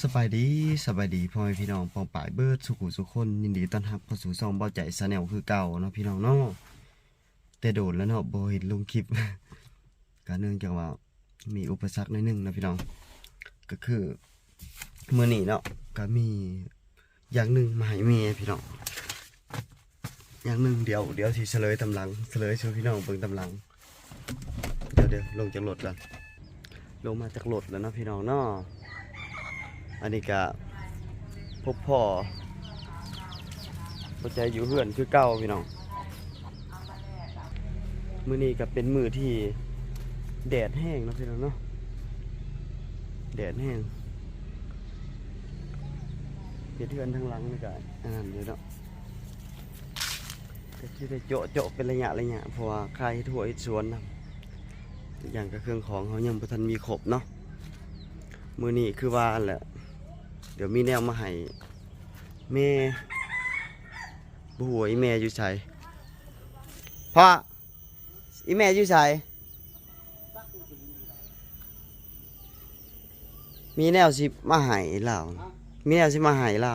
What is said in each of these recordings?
สบายดีสบายดีพ่อแม่พี่น้องปองป่ายเบิดสุขุสุขคนยินดีต้อนรับเข้าสู่ซองเบาใจสแนลคือเก่าเนาะพี่น้องเนาะแต่โดดแล้วเนาะบ่เห็นลงคลิปก็เนื่องจากว่ามีอุปสรรคหนิดนึงนะพี่น้อง ก็คือเมื้อนี้เนาะก็มีอย่างหนึ่งมาให้แม่พี่น้องอย่างหนึ่งเดี๋ยวเดี๋ยวสิเฉลยตำลังเฉลยช่วยพี่น้องเบิ่งตำลังเดี๋ยวเดี๋ยวลงจากรถกันลงมาจากรถแล้วเนาะพี่น้องเนาะ อันนี้ก็พบพ่อปัจจัยอยู่เฮือนคือเก่าพี่น้องมือนี้ก็เป็นมือที่แดดแห้งนะพี่น้องเนาะแดดแห้งเฮ็ดเฮือนทั้งหลังนี่ก็อันนั้นอยู่เนาะก็สิได้โจะโจะเป็นระยะระยะเพราะว่าใครเฮ็ดหัวเฮ็ดสวนนะอย่างก็เครื่องของเขายังบ่ทันมีครบเนาะมือนี้คือว่านแหละ เดี๋ยวมีแนวมาให้แม่บ่ฮู้ว่าอีแม่อยู่ไสพ่ออีแม่อยู่ไสมีแนวสิมาให้เรามีแนวสิมาให้เรา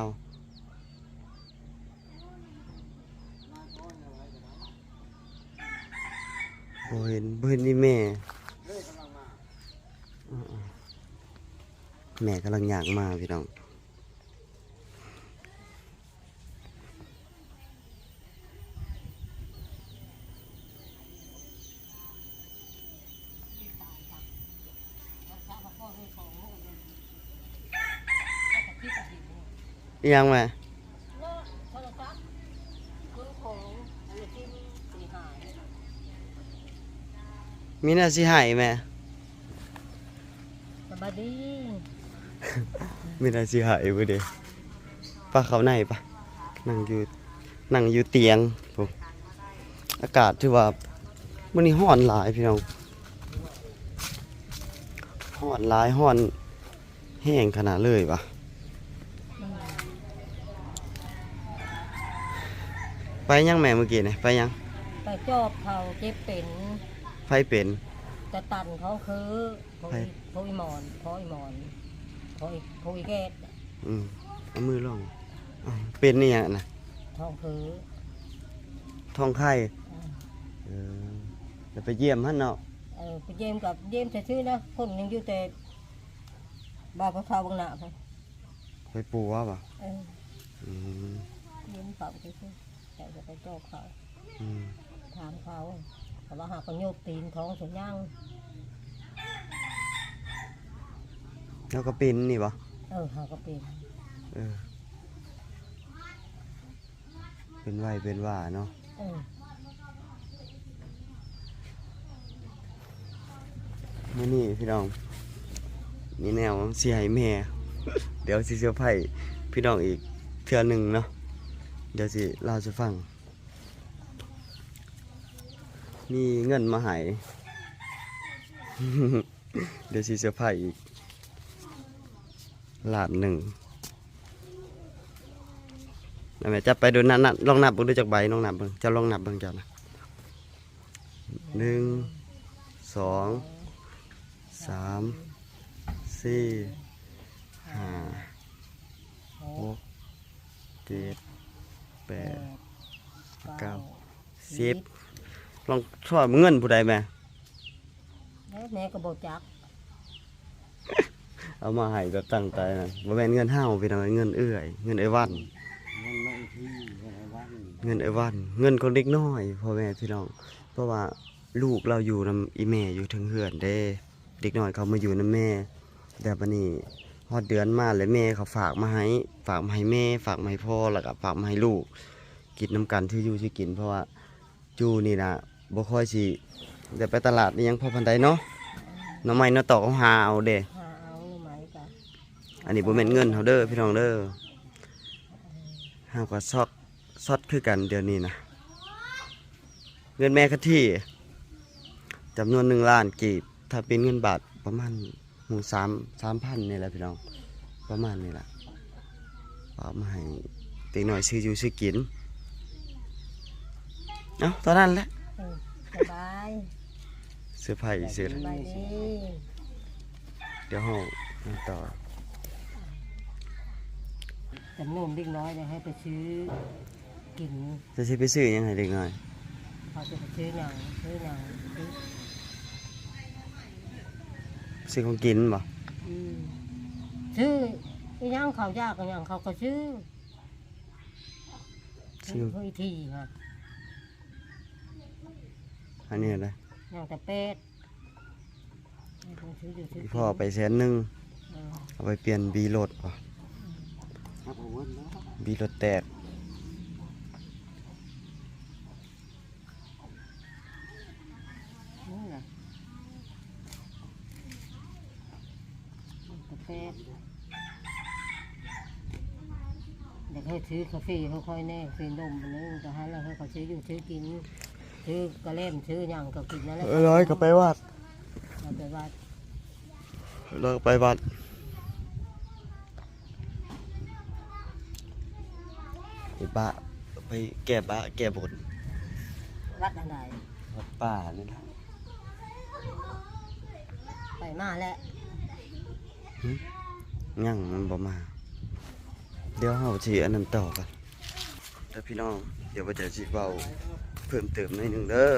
บ่เห็นบ่เห็นอีแม่ แม่กำลังอยากมาพี่น้อง ยังไหมมีหน่าสิใหายไหมสบายดีมีหน่าสิใหายบ่เด้ป้าเขาในปะนั่งอยู่นั่งอยู่เตียงผมอากาศถือว่ามื้อนี้ร้อนหลายพี่น้องร้อนหลายร้อนแห้งขนาดเลยปะ ไปยังแม่เมื่อกี้นี่ไปยังไปจอบเขาเจ็บเป็นไฟเป็นจะตันเขาคือโพไปยโพยหมอนโพยหมอนโพยโพยแกดอืมเอามือลงอ้าวเป็นนี่ยังนะท้องคือท้องไข่เออจะไปเยี่ยมฮั่นเนาะเออไปเยี่ยมกับเยี่ยมซื่อๆนะคนยังอยู่แต่บ้านพระเทาบางหนาไปไปปูว่าป่ะเอออืมเยี่ยมเขาซื่อๆ แต่จะไปจอบเขาอืมถามเขาเขาว่าหากเขาโยกตีนท้องเสียย่างแล้วก็เป็นนี่ป่ะเออหาก็เป็นเออ เป็นไหวเป็นว่าเนาะเออมื่อนี้พี่น้อง มีแนวเสียให้แม่ เดี๋ยวสิเสียไผ่พี่น้องอีกเทื่อหนึ่งเนาะ เดี๋ยวสิเล่าจะฟัง มีเงินมาหายเดี๋ยวสิเสียไผ่อีกหลานหนึ่งนั่นแหละจะไปดูนับนับลองนับเบิ่งดูจากใบลองนับเบิ่งจะลองนับเบิ่งจ้านะหนึ่งสองสามสี่ห้าหกเจ็ด แปแปดดเก้าสิบลองทอดเงินผู้ใดแม่แล้วแม่ก็บอกจัก เอามาให้แบบตั้งใจนะบ่แม่นเงินห้าวพี่น้องเงินเอื้อย เงินไอ้วัน เงินไอ้วัน เงินคนเด็กน้อยพ่อแม่พี่น้อง เพราะว่าลูกเราอยู่นำอีแม่อยู่ถึงเฮือนเด้ เด็กน้อยเขามาอยู่นำแม่แต่บัดนี้ ฮอดเดือนมาแล้วแม่เขาฝากมาให้ ฝากมาให้แม่ ฝากมาให้พ่อแล้วก็ฝากมาให้ลูก กินน้ำกันที่อยู่ที่กิน เพราะว่าจูนี่นะบ่ค่อยสิได้ไปตลาดนี่ยังพอพันใดเนาะหน้ำไม้เนาะตอกเอาหาเอาเด้หาเอาไหมกันอันนี้บ่แม่นเงินเฮาเด้อพี่น้องเด้อห้าก็ซอกซอดคือกันเดี๋ยวนี้นะเงินแม่คัที่จำนวนหนึ่งล้านกีบถ้าเป็นเงินบาทประมาณ หมู่สามสามพันนี่แหละพี่น้อง ประมาณนี้แหละเอามาให้เด็กหน่อยซื้ออยู่ซื้อกิน เอ้าตอนนั้นแหละเออสบายเสื้อผ้าอีกเสื้อสบายดีเดี๋ยวเฮาต่อจำนวนเล็กน้อยเนี่ยให้ไปซื้อกินจะสิไปซื้อหยังให้เด็กน้อยเขาจะไปซื้อหนังซื้อหนังซื้อ ซื้อของกินบ่อืมซื้อไอ้หยังเขายากกันยังเขาก็ซื้อซื้อเฮ้ยทีครับอันนี้อะไรยังแต่เป็ดซื้ออยู่ซื้อพ่อไปแสนหนึงเออเอาไปเปลี่ยนบีรถบ่บีรถแตก นี่แหละยังแต่เป็ดเกาแฟเขาค่อยแน่ซื้อนมมันนึงแต่ฮะแล้วเขาซื้ออยู่ซื้อกินซื้อกระเล่มซื้อหยังก็กินนั่นแหละเออร้อยก็ไปวัดเอาไปวัดร้อยก็ไปวัดไปบะไปแก้บะแก้บนวัดอะไรวัดป่านี่นะไปมาแล้วงั้งมันบ่มา เดี๋ยวเฮาสิอันนั้นต่อกันแต่พี่น้อง เดี๋ยวว่าจะสิเว้าเพิ่มเติมหน่อยหนึ่งเด้อ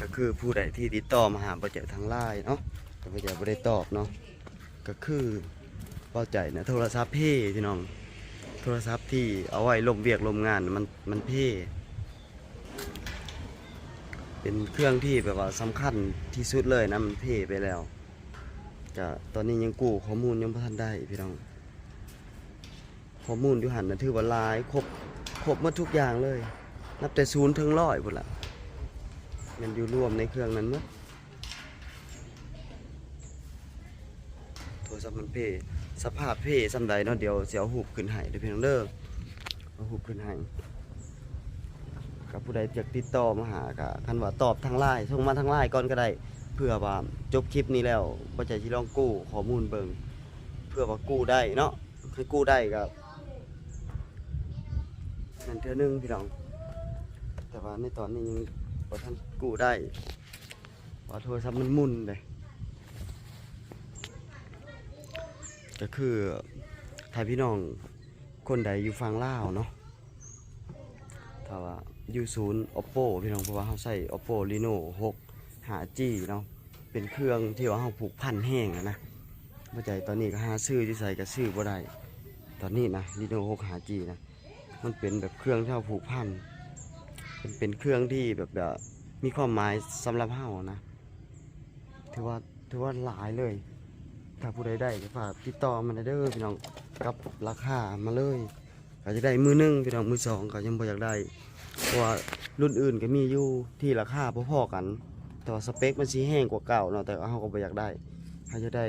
ก็คือผู้ใดที่ติดต่อมาหาบ่ใจทางไลน์เนาะก็บ่ใจบ่ได้ตอบเนาะก็คือบ่ใจนะโทรศัพท์เพ่พี่น้อง โทรศัพท์ที่เอาไว้ลมเวียกลมงานมันมันเพ่เป็นเครื่องที่แบบว่าสำคัญที่สุดเลยนะมันเพ่ไปแล้วจะตอนนี้ยังกู้ข้อมูลยังบ่ทันได้พี่น้อง ข้อมูลอยู่หันนะถือว่าลายครบครบมดทุกอย่างเลย นับแต่ศูนย์ถึงร้อยพุ่นละมันอยู่รวมในเครื่องนั้นหมดโทรศัพท์มันเพ่สภาพเพ่สำใดเนาะเดี๋ยวเสียวหูบขึ้นให้เดี๋ยวพี่น้องเด้อเอาหูบขึ้นให้กับผู้ใดอยากติดต่อมาหากะคันว่าตอบทางไลน์ส่งมาทางไลน์ก่อนก็ได้ เพื่อว่าจบคลิปนี้แล้วก็จะที่ลองกู้ข้อมูลเบิงเพื่อว่ากู้ได้เนาะคือกู้ได้กับ นั่นเท่านึงพี่น้อง แต่ว่าในตอนนี้ยังพอท่านกู้ได้พราโทรศัพท์มันมุนเลยก็คือถ้าพี่น้องคนใดอยู่ฟังล่าวเนาะถ้าว่าอยู่ศูนย์ oppo พี่น้องเพราะว่าเขาใส่ oppo reno 6 5g เนาะเป็นเครื่องที่ว่าเขาผูกพันแห้งนะเข้าใจตอนนี้ก็หาซื้อที่ใส่ก็ซื้อบ่ได้ ตอนนี้นะ reno 6 5g นะ มันเป็นแบบเครื่องที่เราผูกพันเป็นเป็นเครื่องที่แบบแบบมีความหมายสำหรับเฮานะ ถือว่าถือว่าหลายเลย ถ้าผู้ใดได้ก็ฝากติดต่อมาได้เด้อพี่น้องกับราคามาเลยก็จะได้มือหนึ่งพี่น้องมือสองก็ยังบ่อยากได้เพราะว่ารุ่นอื่นก็มีอยู่ที่ราคาพอๆกัน แต่ว่าสเปคมันสีแห้งกว่าเก่าเนาะแต่เฮาก็บ่อยากได้เฮาจะได้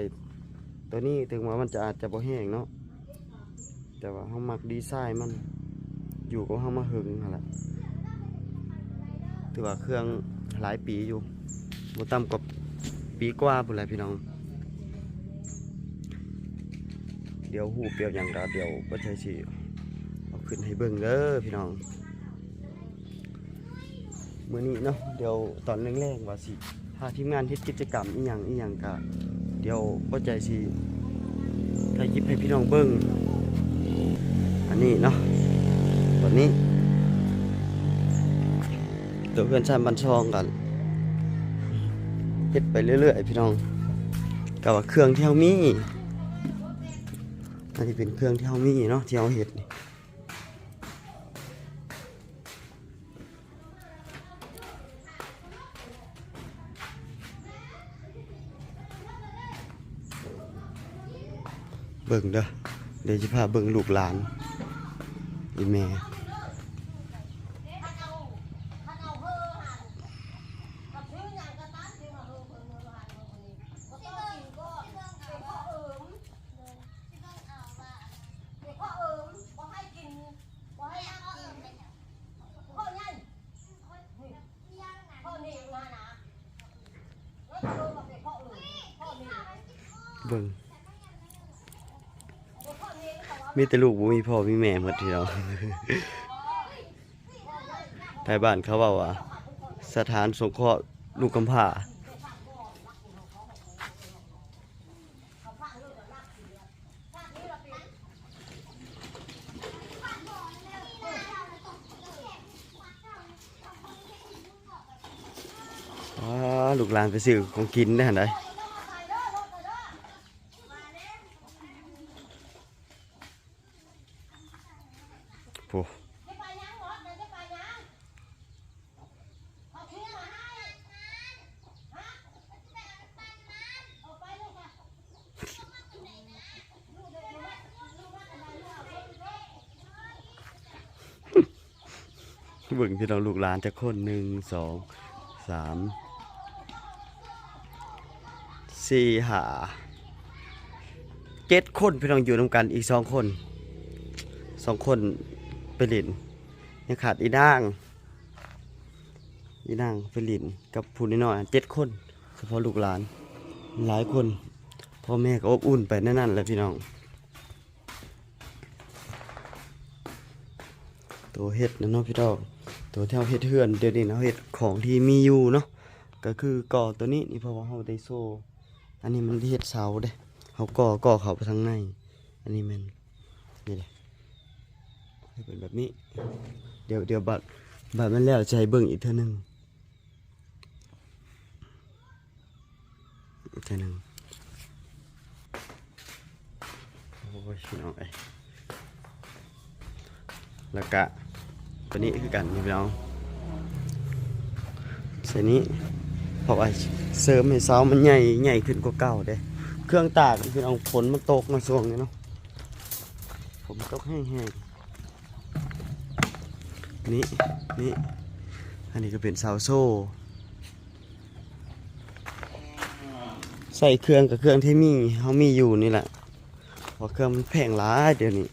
ตัวนี้ถึงว่ามันจะอาจจะบ่แห้งเนาะแต่ว่าเฮามักดีไซน์มัน อยู่กับเฮามาหึงหั่นแหละถือว่าเครื่องหลายปีอยู่บ่ต่ำกว่าปีกว่าพุ่นแหละพี่น้อง เดี๋ยวหูเปียวอย่างก็เดี๋ยวบ่ใช่สิเอาขึ้นให้เบิ่งเด้อพี่น้องมื้อนี้เนาะเดี๋ยวตอนแรกๆว่าสิพาทีมงานเฮ็ดกิจกรรมอีหยังอีหยังก็เดี๋ยวบ่ใจสิถ่ายคลิปให้พี่น้องเบิ่งอันนี้เนาะ ตอนนี้ตัวเพื่อนชานบันชองกันเฮ็ดไปเรื่อยๆพี่น้องกับว่าเครื่องที่เฮามีอันนี้เป็นเครื่องที่เฮามีเนาะที่เฮาเฮ็ดนี่เบิ่งเด้อเดี๋ยวจะพาเบิ่งลูกหลานอีแม่ เบิ่งมีแต่ลูกบ่มีพ่อมีแม่หมดทีเดียวไทยบ้านเขาบอกว่า สถานสงเคราะห์ลูกกำพร้าลูกหลานไปซื้อของกินได้ไหม เบิ่งพี่น้องลูกหลานจะคนหนึ่งสองสามสี่หาเจ็ดคนพี่น้องอยู่นำกันอีกสองคนสองคนไปเลินยังขาดอีนางอีนางไปเลินกับผู้น้อยเจ็ดคนเฉพาะลูกหลานหลายคนพ่อแม่ก็อบอุ่นไปนั่นนั่นแหละพี่น้องตัวเห็ดนะเนาะพี่น้อง ตัวที่เราเห็ดเฮือนเดี๋ยวนี้เราเห็ดของที่มีอยู่เนาะก็คือก่อตัวนี้นี่เพราะว่าเราได้โซ่อันนี้มันเห็ดเสาเด้เขาก่อก่อเขาไปทางใน อันนี้มันนี่เลยให้เป็นแบบนี้ เดี๋ยวเดี๋ยวบัดบัดมันแล้วจะให้เบิ่งอีกเท่านึงอีกเท่านึงโอ้ยน้องไอ้แล้วก็ ตัวนี้คือกันนี่พี่น้องใส่นี้เพราะว่าเสริมให้เสามันใหญ่ใหญ่ขึ้นกว่าเก่าเด้เครื่องตากพี่น้องฝนมันตกมาช่วงนี้เนาะฝนมันตกแห้งๆนี่นี่อันนี้ก็เป็นเสาโซ่ ใส่เครื่องกับเครื่องที่มีเขามีอยู่นี่แหละเพราะเครื่องมันแพงหลายเดี๋ยวนี้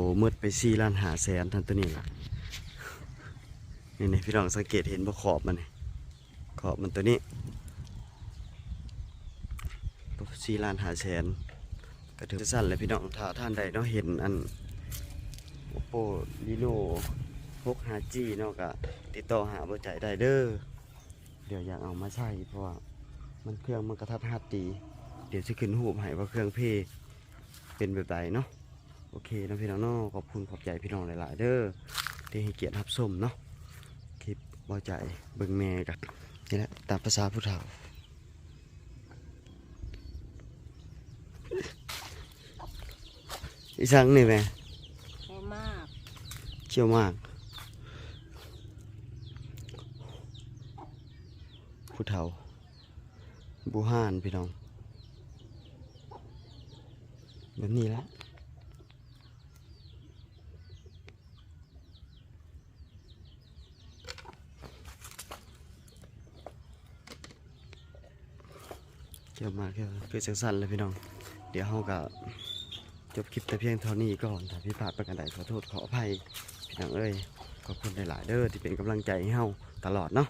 โตมืดไปสี่ล้านหาแสนทันตัวนี้ล่ะนี่นี่พี่น้องสังเกตเห็นบ่ขอบมันขอบมันตัวนี้สี่ล้านหาแสนก็ถือสั้นเลยพี่น้องถ้าท่านใดเนาะเห็นอัน Oppo Reno 6 5G เนาะก็ติดต่อหาบ่ใจได้เด้อเดี๋ยวอยากเอามาใช้เพราะว่ามันเครื่องมันกระทัดหัดดี เดี๋ยวจะขึ้นรูปให้ว่าเครื่องเพเป็นแบบใดเนาะ โอเคนะพี่น้องเนาะขอบคุณขอบใจพี่น้องหลายๆเด้อที่ให้เกียรติรับชมเนาะคลิปบ่ใจเบิ่งแม่กันนี่แหละตามภาษาผู้เฒ่าอีสังนี่แม่แค่มากเชี่ยวมากผู้เฒ่าบูฮานพี่น้องแบบนี้ละ กี่ยวมาคือคือจังสั้นเลยพี่น้อง เดี๋ยวเฮาก็จบคลิปแต่เพียงเท่านี้ก่อนถ้าพี่พลาดประการใดขอโทษขออภัยพี่น้องเอ้ยขอบคุณหลายๆเด้อที่เป็นกำลังใจให้เฮาตลอดเนาะ